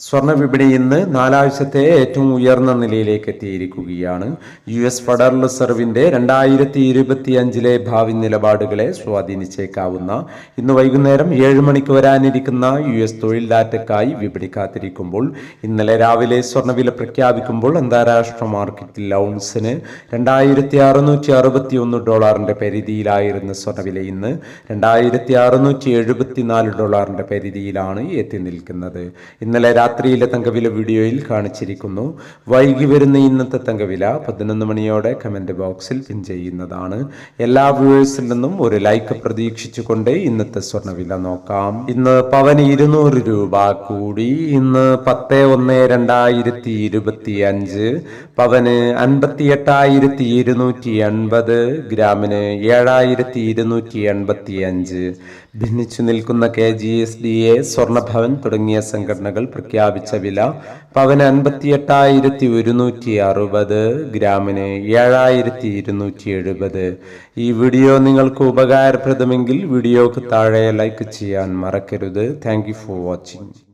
സ്വർണ വിപണി ഇന്ന് നാലാഴ്ചത്തെ ഏറ്റവും ഉയർന്ന നിലയിലേക്ക് എത്തിയിരിക്കുകയാണ്. യു എസ് ഫെഡറൽ റിസർവിന്റെ രണ്ടായിരത്തി ഇരുപത്തി അഞ്ചിലെ ഭാവി നിലപാടുകളെ സ്വാധീനിച്ചേക്കാവുന്ന ഇന്ന് വൈകുന്നേരം ഏഴ് മണിക്ക് വരാനിരിക്കുന്ന യു എസ് തൊഴിൽ ഡാറ്റയ്ക്കായി വിപണി കാത്തിരിക്കുമ്പോൾ ഇന്നലെ രാവിലെ സ്വർണവില പ്രഖ്യാപിക്കുമ്പോൾ അന്താരാഷ്ട്ര മാർക്കറ്റിൽ ഔൺസിന് രണ്ടായിരത്തി അറുന്നൂറ്റി അറുപത്തി ഒന്ന് ഡോളറിന്റെ പരിധിയിലായിരുന്ന സ്വർണവില ഇന്ന് രണ്ടായിരത്തി അറുന്നൂറ്റി എഴുപത്തിനാല് ഡോളറിന്റെ പരിധിയിലാണ് എത്തി നിൽക്കുന്നത്. ഇന്നലെ രാത്രിയിലെ തങ്കവില വീഡിയോയിൽ കാണിച്ചിരിക്കുന്നു. വൈകി വരുന്ന ഇന്നത്തെ തങ്കവില പതിനൊന്ന് മണിയോടെ കമന്റ് ബോക്സിൽ പിൻ ചെയ്യുന്നതാണ്. എല്ലാ വ്യൂവേഴ്സിൽ നിന്നും ഒരു ലൈക്ക് പ്രതീക്ഷിച്ചുകൊണ്ട് ഇന്നത്തെ സ്വർണവില നോക്കാം. ഇന്ന് പവന് ഇരുന്നൂറ് രൂപ കൂടി. ഇന്ന് പത്ത് ഒന്ന് രണ്ടായിരത്തി ഇരുപത്തി അഞ്ച് പവന് അൻപത്തി എട്ടായിരത്തി ഇരുന്നൂറ്റി എൺപത് ഗ്രാമിന് ഏഴായിരത്തി ഇരുന്നൂറ്റി എൺപത്തി അഞ്ച് ഭിന്നിച്ചു നിൽക്കുന്ന K G S D A സ്വർണഭവൻ തുടങ്ങിയ സംഘടനകൾ പ്രഖ്യാപിച്ച വില പവന് അൻപത്തി എട്ടായിരത്തി ഒരുന്നൂറ്റി അറുപത് ഗ്രാമിന് ഏഴായിരത്തി ഇരുന്നൂറ്റി എഴുപത് ഈ വീഡിയോ നിങ്ങൾക്ക് ഉപകാരപ്രദമെങ്കിൽ വീഡിയോക്ക് താഴെ ലൈക്ക് ചെയ്യാൻ മറക്കരുത്. Thank for watching.